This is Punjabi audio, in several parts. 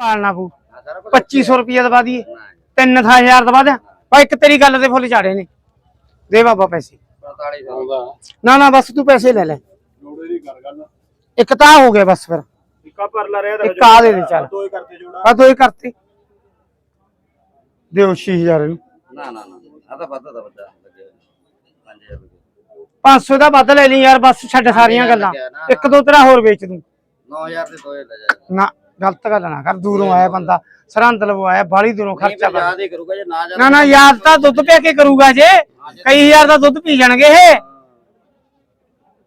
ਪਾਲਣਾ ਪੂ ਹਾਂ ਸਾਰਾ ਕੁਝ 2500 ਰੁਪਏ ਦਵਾ ਦਈਏ। ਨਾ 3000 ਦਵਾ ਦਿਆਂ। ਬਾ ਇੱਕ ਤੇਰੀ ਗੱਲ ਦੇ ਫੁੱਲ ਝਾੜੇ ਨੇ। ਦੇ ਬਾਬਾ ਪੈਸੇ। 45 ਆਉਂਦਾ। ਨਾ ਨਾ ਬਸ ਤੂੰ ਪੈਸੇ ਲੈ ਲੈ। ਦੀ ਇੱਕ ਤਾਂ ਹੋ ਗਿਆ ਬਸ ਫਿਰ। ਇੱਕਾ ਰਿਹਾ ਆ ਦੇ ਦੇ ਚੱਲ। ਦੋ ਹੀ ਕਰਤੇ ਜੋੜਾ। ਆ ਦੋ ਹੀ ਕਰਤੇ। ਦਿਓ 6000 ਨੂੰ ਨਾ ਨਾ ਨਾ। ਆ ਤਾਂ ਵੱਧ ਦਾ ਵੱਡਾ 5000 ਰੁਪਏ 500 ਦਾ ਵੱਧ ਲੈ ਲਈ ਯਾਰ ਬਸ ਛੱਡ ਸਾਰੀਆਂ ਗੱਲਾਂ। ਇੱਕ ਦੋ ਤੇਰਾ ਹੋਰ ਵੇਚ ਦੂੰ। 9000 ਦੇ ਦੋਏ ਲੈ ਜਾ ਨਾ। ਗਲਤ ਗੱਲ ਨਾ ਕਰ ਦੂਰੋਂ ਆਇਆ ਬੰਦਾ ਸਰਹੰਦ ਲਵਾਇਆ ਬਾਹਲੀ ਦੂਰੋਂ ਖਰਚਾ ਕਰ ਯਾਦ ਹੀ ਕਰੂਗਾ ਜੇ ਨਾ ਨਾ ਨਾ ਯਾਦ ਤਾਂ ਦੁੱਧ ਪਿਆ ਕੇ ਕਰੂਗਾ ਜੇ ਕਈ ਹਜ਼ਾਰ ਦਾ ਦੁੱਧ ਪੀ ਜਾਣਗੇ ਇਹ।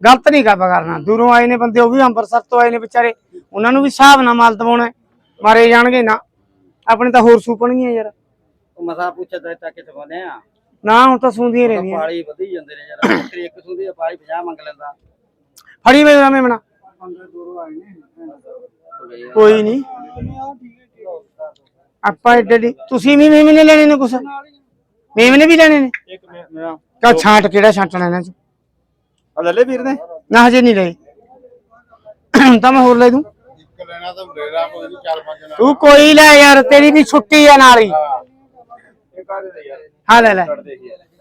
ਗਲਤ ਨਹੀਂ ਕਰ ਕਰਨਾ ਦੂਰੋਂ ਆਏ ਨੇ ਬੰਦੇ ਉਹ ਵੀ ਅੰਮ੍ਰਿਤਸਰ ਤੋਂ ਆਏ ਨੇ ਵਿਚਾਰੇ ਉਹਨਾਂ ਨੂੰ ਵੀ ਹਿਸਾਬ ਨਾਲ ਮਾਲ ਦਵਾਉਣਾ। ਮਾਰੇ ਜਾਣਗੇ ਨਾ। ਆਪਣੇ ਤਾਂ ਹੋਰ ਸੂਪਣਗੀਆਂ ਯਾਰ। ਉਹ ਮਸਾ ਤਾਂ ਆ? ਨਾ ਹੁਣ ਤਾਂ ਸੁਣਦੀਆਂ ਹੀ ਰਹਿੰਦੀਆਂ। ਪਾਲੀ ਵਧੀ ਜਾਂਦੇ ਨੇ ਯਾਰ ਬੱਕਰੀ ਇੱਕ ਸੁੰਦੀ ਆ ਪਾਲੀ 50 ਮੰਗ ਲੈਂਦਾ। ਫੜੀ ਵੇ ਰਾਮੇ ਮਣਾ ਕੋਈ ਨਹੀਂ ਆਪਾਂ ਏਡੇ ਦੀ ਤੁਸੀਂ ਵੀ ਮੇਮਨੇ ਲੈਣੇ ਨੇ ਕੁਛ? ਮੇਮਨੇ ਵੀ ਲੈਣੇ ਨੇ? ਇੱਕ ਮੇਰਾ ਕਾ ਛਾਂਟ ਕਿਹੜਾ ਛਾਂਟਣਾ ਇਹਨਾਂ ਚ ਆ ਲੈ ਲੈ ਵੀਰ ਨੇ। ਨਾ ਹਜੇ ਨਹੀਂ ਹੁਣ ਤਾਂ ਮੈਂ ਹੋਰ ਲੈ ਦੂੰ। ਇੱਕ ਲੈਣਾ ਤਾਂ ਕੋਈ ਨਹੀਂ ਚਾਰ ਪੰਜ ਨਾਲ ਤੂੰ ਕੋਈ ਲੈ ਯਾਰ ਤੇਰੀ ਵੀ ਛੁੱਟੀ ਆ ਨਾਲ ਹੀ। ਹਾਂ। ਲੈ ਲੈ।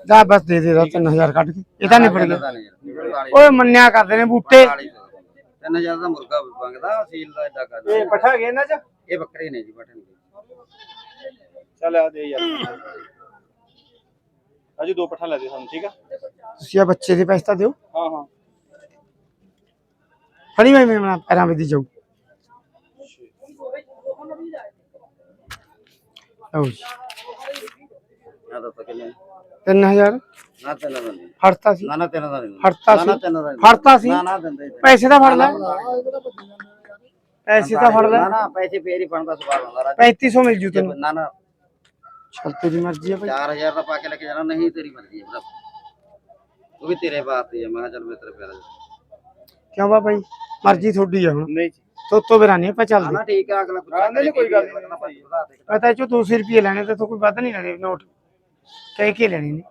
ਦੇ ਬਸ ਦੇ ਦੇ ਦੋ 3000 ਕੱਢ ਕੇ। ਇਹ ਤਾਂ ਨਿਬੜ ਗਿਆ। ਪਤਾ ਨਹੀਂ ਯਾਰ। 45 ਓਏ ਮੰਨਿਆ ਕਰਦੇ ਨੇ ਬੂਟੇ। 3000 ਦਾ ਮੁਰਗਾ ਮੰਗਦਾ ਸੀਲ ਦਾ ਏਦਾਂ ਕਰਦਾ ਇਹ ਪਠਾ ਗਿਆ ਇਹਨਾਂ ਚ? ਇਹ ਬੱਕਰੀ ਨੇ ਜੀ ਬਟਨ ਚੱਲ ਆ ਦੇ ਯਾਰ। ਅਜੇ ਦੋ ਪਠਾ ਲੈ ਦੇ ਸਾਨੂੰ ਠੀਕ ਆ? ਤੁਸੀਂ ਆ ਬੱਚੇ ਦੇ ਪੈਸੇ ਤਾਂ ਦਿਓ। ਹਾਂ ਹਾਂ। ਫੜੀ ਮੈਂ ਮੇਮਣਾ ਪੈਰਾਂ ਵਿੱਚ ਦੀ ਜਾਊ। ਲਓ ਜੀ। ਨਾ ਦੱਸੋ ਕਿੰਨੇ 3000 ਨਾ ਤਿੰਨ ਦਾ ਨਹੀਂ। ਫੜਤਾ ਸੀ। ਨਾ ਨਾ ਤਿੰਨ ਦਾ ਨਹੀਂ। ਫੜਤਾ ਨਾ ਨਾ ਸੀ। ਤਿੰਨ ਦਾ ਨਹੀਂ। ਫੜਤਾ ਸੀ। ਨਾ ਨਾ ਦਿੰਦੇ ਪੈਸੇ ਤਾਂ ਫੜ ਲੈ। ਪੈਸੇ ਤਾਂ ਫੜ ਲੈ। ਨਾ ਨਾ ਪੈਸੇ ਫੇਰ ਹੀ ਬਣਦਾ ਸਵਾਲ ਹੁੰਦਾ ਰਾਜ। 3500 ਮਿਲ ਜੂ ਤੈਨੂੰ। ਨਾ ਨਾ। ਚੱਲ ਤੇਰੀ ਮਰਜ਼ੀ ਆ ਭਾਈ। 4000 ਦਾ ਪਾ ਕੇ ਲੈ ਕੇ ਜਾਣਾ ਨਹੀਂ ਤੇਰੀ ਮਰਜ਼ੀ ਹੈ ਭਰਾ ਉਹ ਵੀ ਤੇਰੇ ਬਾਤ ਹੀ ਹੈ ਮੈਂ ਕਿਹਾ ਚੱਲ ਮੈਂ ਤੇਰੇ ਪਿਆਰਾ ਕਿਉਂ ਬਾ ਭਾਈ ਮਰਜ਼ੀ ਤੁਹਾਡੀ ਆ ਹੁਣ। ਨਹੀਂ। ਜੀ ਤੋਤੋ ਬਿਰਾ ਨਹੀਂ ਆਪਾਂ ਚੱਲਦੇ। ਨਾ ਠੀਕ ਆ ਅਗਲਾ ਹਾਂ, ਨਹੀਂ, ਨਹੀਂ, ਕੋਈ ਗੱਲ ਨਹੀਂ। ਮੈਂ ਤਾਂ ਇਹ ਚੋਂ 200 ਰੁਪਏ ਲੈਣੇ ਤੇ ਕੋਈ ਵੱਧ ਨਹੀਂ ਲੈਣੇ ਨੋਟ। ਕਹਿ ਕੇ ਲੈਣੇ ਨੇ।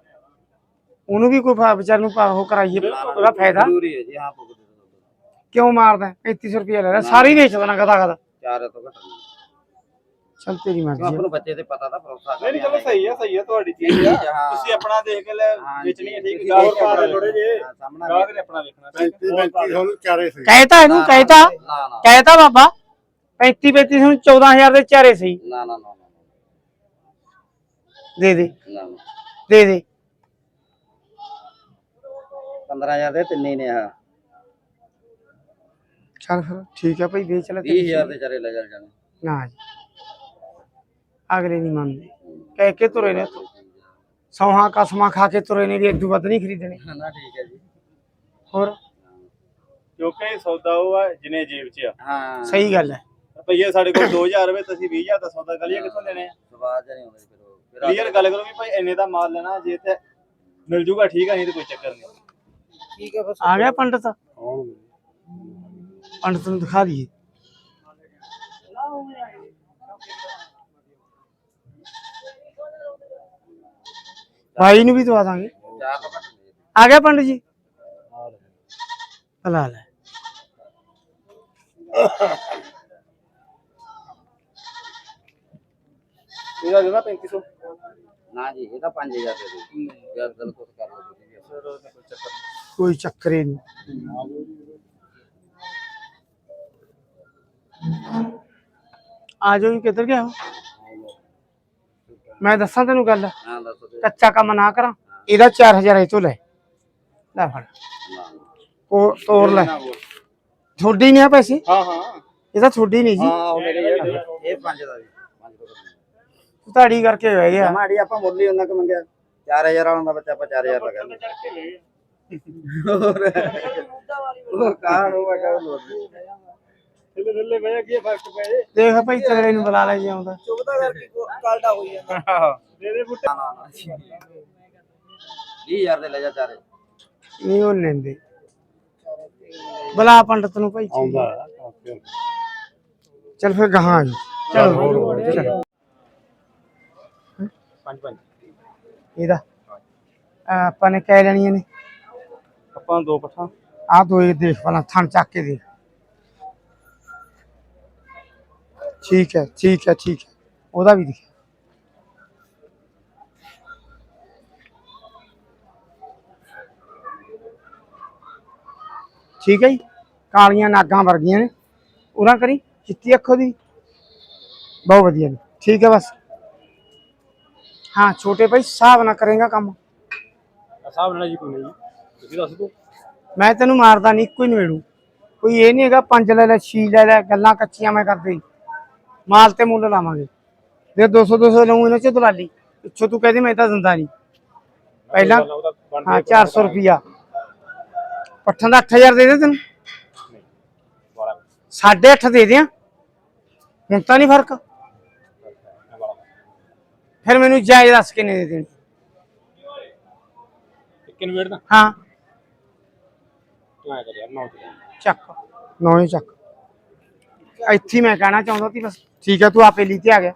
ਉਹਨੂੰ ਵੀ ਕੋਈ ਭਾ ਵਿਚਾਰ ਨੂੰ ਭਾ ਉਹ ਕਰਾਈਏ ਉਹਦਾ ਫਾਇਦਾ। ਜ਼ਰੂਰੀ ਹੈ ਜੀ ਹਾਂ ਪੁੱਗ ਦੇ ਦੋ ਕਿਉਂ ਮਾਰਦਾ? 3500 ਰੁਪਏ ਲੈ ਲੈ ਸਾਰੀ ਵੇਚ ਦੇਣਾ ਚਾਰ ਤੋਂ ਘੱਟ ਨਹੀਂ। ਚੱਲ ਤੇਰੀ ਮਰਜ਼ੀ ਆਪਾਂ ਆ। ਨੂੰ ਬੱਚੇ ਤੇ ਪਤਾ ਤਾਂ ਭਰੋਸਾ ਨਹੀਂ ਨਹੀਂ ਚਲੋ ਸਹੀ ਆ ਸਹੀ ਆ ਤੁਹਾਡੀ ਚੀਜ਼ ਆ। ਹਾਂ। ਤੁਸੀਂ ਆਪਣਾ ਦੇਖ ਕੇ ਲੈ ਹਾਂ, ਵੇਚਣੀ ਹੈ ਠੀਕ ਤੁਸੀਂ ਗਾਹਕ ਪਾ ਦੇ ਥੋੜੇ ਜੇ ਹਾਂ, ਸਾਹਮਣਾ ਗਾਹਕ ਨੇ ਆਪਣਾ ਵੇਖਣਾ 35 ਤੁਹਾਨੂੰ ਚਾਰੇ ਸੀ ਕਹਿਤਾ ਇਹਨੂੰ ਕਹਿਤਾ ਨਾ ਨਾ ਕਹਿਤਾ ਬਾਬਾ 35 35 ਨੂੰ 14000 ਦੇ ਚਾਰੇ ਸਹੀ। ਨਾ ਨਾ ਨਾ ਨਾ। ਦੇ ਦੇ ਨਾ ਨਾ। ਦੇ ਦੇ। 15000 ਦੇ ਤਿੰਨੇ ਹੀ ਨੇ ਆ ਚੱਲ ਫਿਰ ਠੀਕ ਆ ਭਾਈ ਵੇਚ ਲੈ 20000 ਦੇ ਚਾਰੇ ਲੈ ਜਾ ਜਾਣੇ। ਨਾ ਜੀ। ਅਗਲੇ ਨਹੀਂ ਮੰਨਦੇ। ਕਹਿ ਕੇ ਤੁਰੇ ਨੇ ਸੌਹਾਂ ਕਸਮਾਂ ਖਾ ਕੇ ਤੁਰੇ ਨੇ ਵੀ ਇਦੋਂ ਵੱਧ ਨਹੀਂ ਖਰੀਦਣੇ। ਨਾ ਠੀਕ ਹੈ ਜੀ। ਹੋਰ? ਕਿਉਂਕਿ ਸੌਦਾ ਉਹ ਆ ਜਿਨੇ ਜੇਬ 'ਚ ਆ। ਹਾਂ। ਸਹੀ ਗੱਲ ਹੈ। ਰੁਪਈਆ ਸਾਡੇ ਕੋਲ 2000 ਰੁਪਏ ਤੁਸੀਂ 20000 ਦਾ ਸੌਦਾ ਕਰੀਏ ਕਿੱਥੋਂ ਦੇਣੇ ਆ? ਸਵਾਦ ਨਹੀਂ ਆਉਂਦਾ। ਫਿਰ ਕਲੀਅਰ ਗੱਲ ਕਰੋ ਵੀ ਭਾਈ ਇੰਨੇ ਦਾ ਮਾਲ ਲੈਣਾ ਜੇ ਤੇ ਮਿਲ ਜੂਗਾ ਠੀਕ ਆ ਨਹੀਂ ਤੇ ਕੋਈ ਚੱਕਰ ਨਹੀਂ। ਠੀਕ ਹੈ ਬਸ ਆ ਗਿਆ ਪੰਡਤ? ਪੰਡਤ ਨੂੰ ਦਿਖਾ ਦਈਏ। ਭਾਈ ਨੂੰ ਵੀ ਦਵਾ ਦਾਂਗੇ। ਆ ਗਿਆ ਪੰਡਤ ਜੀ। ਹਲਾ ਲੈ। ਇਹਦਾ ਦੇਣਾ 3500 ਨਾ ਜੀ ਇਹ ਤਾਂ 5000 ਦੇ ਦੋ ਯਾਰ ਦਿਲ ਕੁਝ ਕਰ ਲਓ ਤੁਸੀਂ ਵੀ। ਕੋਈ ਚੱਕਰ ਹੀ ਨਹੀਂ। ਆ ਜਾਓ ਜੀ ਕਿੱਧਰ ਗਿਆ ਹੋ? ਮੈਂ ਦੱਸਾਂ ਤੈਨੂੰ ਗੱਲ? ਕੱਚਾ ਕੰਮ ਨਾ ਕਰਾਂ? ਇਹਦਾ 4000 ਇਹ ਤੋਂ ਲੈ। ਲੈ ਫੜ। ਉਹ ਤੋੜ ਲੈ। ਥੋੜੀ ਨਹੀਂ ਆ ਪੈਸੇ? ਹਾਂ ਹਾਂ। ਇਹ ਤਾਂ ਥੋੜੀ ਨਹੀਂ ਜੀ। ਹਾਂ ਉਹ ਮੇਰੇ ਯਾਰ ਇਹ ਪੰਜ ਦਾ ਜੀ। ਪੰਜ ਤੋਂ ਘੱਟ ਨਹੀਂ ਤੁਹਾਡੀ ਕਰਕੇ ਹੋਇਆ ਗਿਆ। ਮਾੜੀ ਆਪਾਂ ਮੁੱਲ ਹੀ ਉਹਨਾਂ ਕ ਮੰਗਿਆ। 4000 ਵਾਲਾ ਬੱਚਾ ਆਪਾਂ 4000 ਦਾ ਕਹਿੰਦੇ। ਹੋਰ ਉਹ ਕਾਰ ਹੋਵਾ ਕਾ ਲੋੜ ਥੱਲੇ ਥੱਲੇ ਬਹਿ ਕੀ ਫ਼ਰਕ ਪੈ ਜੇ ਦੇਖ ਭਾਈ ਤਗੜੇ ਨੂੰ ਬੁਲਾ ਲੈ ਜੀ ਆਉਂਦਾ ਚੁਗਦਾ ਕਰਕੇ ਕਾਲਡਾ ਹੋਈ ਜਾਂਦਾ ਦੇ ਦੇ ਬੁੱਟੇ 20000 ਦੇ ਲੈ ਜਾ ਚਾਰੇ ਨਹੀਂ ਉਹ ਲੈਂਦੇ ਬੁਲਾ ਪੰਡਤ ਨੂੰ ਭਾਈ ਆਉਂਦਾ ਚੱਲ ਫਿਰ ਗਾਹਾਂ ਆ ਜੀ ਪੰਜ ਪੰਜ। ਇਹਦਾ। ਆਪਾਂ ਨੇ ਕਹਿ ਲੈਣੀਆਂ ਨੇ। ਆਪਾਂ ਦੋ ਪੱਠਾ। ਆ ਦੋ ਇਹ ਦੇਖ ਪਹਿਲਾਂ ਥਣ ਚੱਕ ਕੇ ਦੇਖ। ਠੀਕ ਹੈ ਠੀਕ ਹੈ ਠੀਕ ਹੈ। ਉਹਦਾ ਵੀ ਦਿਖਿਆ ਠੀਕ ਹੈ ਜੀ ਕਾਲੀਆਂ ਨਾਗਾਂ ਵਰਗੀਆਂ ਨੇ। ਉਹਨਾਂ ਕਰੀ ਚਿੱਟੀ ਅੱਖੋ ਦੀ। ਬਹੁਤ ਵਧੀਆ ਨੇ ਠੀਕ ਹੈ ਬਸ। ਹਾਂ ਛੋਟੇ ਭਾਈ ਹਿਸਾਬ ਨਾ ਕਰੇਗਾ ਕੰਮ। ਹਿਸਾਬ ਨਾਲ ਜੀ ਕੋਈ ਨਹੀਂ। ਤੁਸੀਂ ਦੱਸ ਦਿਓ। ਮੈਂ ਤੈਨੂੰ ਮਾਰਦਾ ਨਹੀਂ ਹੀ ਨਵੇੜੂ ਕੋਈ ਇਹ ਨਹੀਂ ਹੈਗਾ ਪੰਜ ਲੈ ਲੈ ਛੀ ਲੈ ਲੈ ਗੱਲਾਂ ਕੱਚੀਆਂ ਮੈਂ ਕਰਦੇ। ਮਾਲ ਤੇ ਮੁੱਲ ਲਾਵਾਂਗੇ। ਜੇ 200 200 ਲਊਂ ਇਹਨਾਂ ਚ ਦਲਾਲੀ ਪਿੱਛੋਂ ਤੂੰ ਕਹਦੇ ਮੈਂ ਤਾਂ ਦਿੰਦਾ ਨਹੀਂ ਪਹਿਲਾਂ ਹਾਂ 400 ਰੁਪਿਆ ਪੱਠਾਂ ਦਾ 8000 ਦੇ ਦੇ ਤੈਨੂੰ। ਵਾਲਾ ਸਾਢੇ ਅੱਠ ਦੇ ਦਿਆਂ। ਹੁਣ ਤਾਂ ਨਹੀਂ ਫ਼ਰਕ। ਫਿਰ ਮੈਨੂੰ ਜਾਇਜ਼ ਦੱਸ ਕਿੰਨੇ ਦੇ ਦੇਣੇ। ਕਿੰਨ ਵੇੜ ਦਾ ਹਾਂ। ਐ ਕਰ ਯਾਰ ਨੌ ਤੇ ਚੱਕ। ਨੌਵੇਂ ਚੱਕ। ਇੱਥੇ ਮੈਂ ਕਹਿਣਾ ਚਾਹੁੰਦਾ ਸੀ ਬਸ। ਠੀਕ ਹੈ ਤੂੰ ਆਪੇ ਲਈ ਤੇ ਆ ਗਿਆ।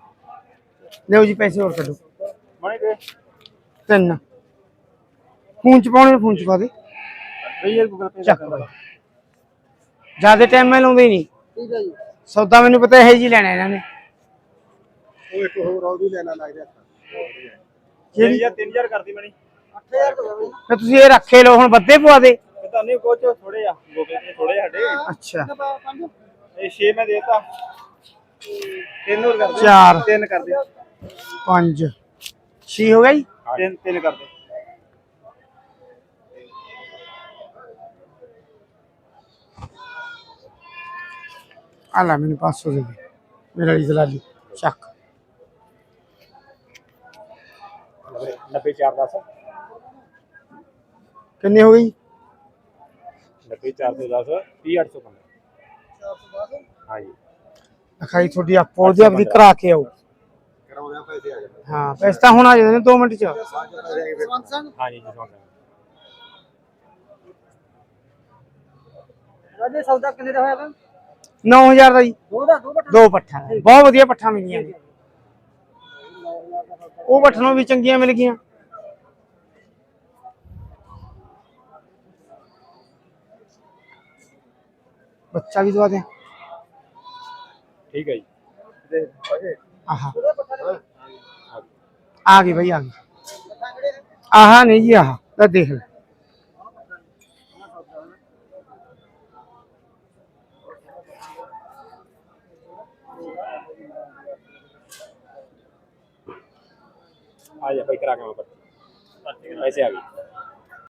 ਲਿਓ ਜੀ ਪੈਸੇ ਹੋਰ ਕੱਢੋ। ਬਣੇ ਗਏ ਤਿੰਨ। ਫੋਨ ਚ ਪਾਉਣੇ ਫੋਨ ਚ ਪਾ ਦੇ। ਬਈ ਯਾਰ ਗੂਗਲ ਪੇ ਚੱਕ। ਬਾਈ ਜ਼ਿਆਦਾ ਟਾਈਮ ਮੈਂ ਲਾਉਂਦਾ ਹੀ ਨਹੀਂ। ਠੀਕ ਹੈ ਜੀ। ਸੌਦਾ ਮੈਨੂੰ ਪਤਾ ਇਹ ਜੀ ਲੈਣਾ ਇਹਨਾਂ ਨੇ। ਉਹ ਇੱਕ ਹੋਰ ਉਹ ਵੀ ਲੈਣਾ ਲੱਗ ਰਿਹਾ। ਜਿਹੜੀ ਯਾਰ 3000 ਕਰਦੀ ਬਣੀ 8000 ਤੋਂ ਜਾਵੇ ਫਿਰ ਤੁਸੀਂ ਇਹ ਰੱਖੇ ਲਓ ਹੁਣ ਬੱਦੇ ਪਵਾ ਦੇ। ਪਤਾ ਨਹੀਂ ਕੋਚ ਥੋੜੇ ਆ। ਗੂਗਲ ਪੇ ਥੋੜੇ ਸਾਡੇ। ਅੱਛਾ। ਇਹ 6 ਮੈਂ ਦੇਤਾ। ਤਿੰਨ ਹੋਰ ਕਰ ਦੇ ਚਾਰ। ਤਿੰਨ ਕਰ ਦੇ ਪੰਜ। ਛੇ ਹੋ ਗਿਆ ਜੀ? ਤਿੰਨ ਤਿੰਨ ਕਰ ਦੇ ਆ ਲੈ ਮੈਨੂੰ 500 ਦੇ ਦੇ। ਮੇਰਾ ਲਈ। ਦਲਾਲੀ ਚੱਕ। 90 4 10 ਕਿੰਨੇ ਹੋ ਗਈ 90 410 30 815 ਹਾਂਜੀ। ਅਖਾਈ ਤੁਹਾਡੀ ਆਪੋ ਉਹਦੀ ਆਪਦੀ ਕਰਾ ਕੇ ਆਓ। ਕਰਾਉਂਦੇ ਆ ਪੈਸੇ ਆ ਜਾਂਦੇ ਹਾਂ ਪੈਸੇ ਤਾਂ ਹੁਣ ਆ ਜਾਂਦੇ ਨੇ 2 ਮਿੰਟ ਚ। ਹਾਂਜੀ ਜੀ ਰਾਜੇ ਸੌਦਾ ਕਿੰਨੇ ਦਾ ਹੋਇਆ ਵਾ 9000 ਦਾ ਜੀ। ਦੋ ਦਾ ਦੋ ਦੋ ਪੱਠਾਂ ਦਾ। ਬਹੁਤ ਵਧੀਆ ਪੱਠਾਂ ਮਿਲੀਆਂ ਨੇ ਉਹ ਪੱਠਣੋਂ ਵੀ ਚੰਗੀਆਂ ਮਿਲ ਗਈਆਂ। ਬੱਚਾ ਵੀ ਦਵਾ ਦੇ ਠੀਕ ਹੈ ਜੀ ਦੇ ਅਜੇ ਆਹਾ ਉਹਦਾ ਪੱਟਾ ਦੇ ਆ ਗਈ ਬਈ ਆ ਗਈ ਆਹਾ ਨਹੀਂ ਜੀ ਆਹਾ ਲੈ ਦੇਖ ਲੈ ਆ ਜਾ ਭਾਈ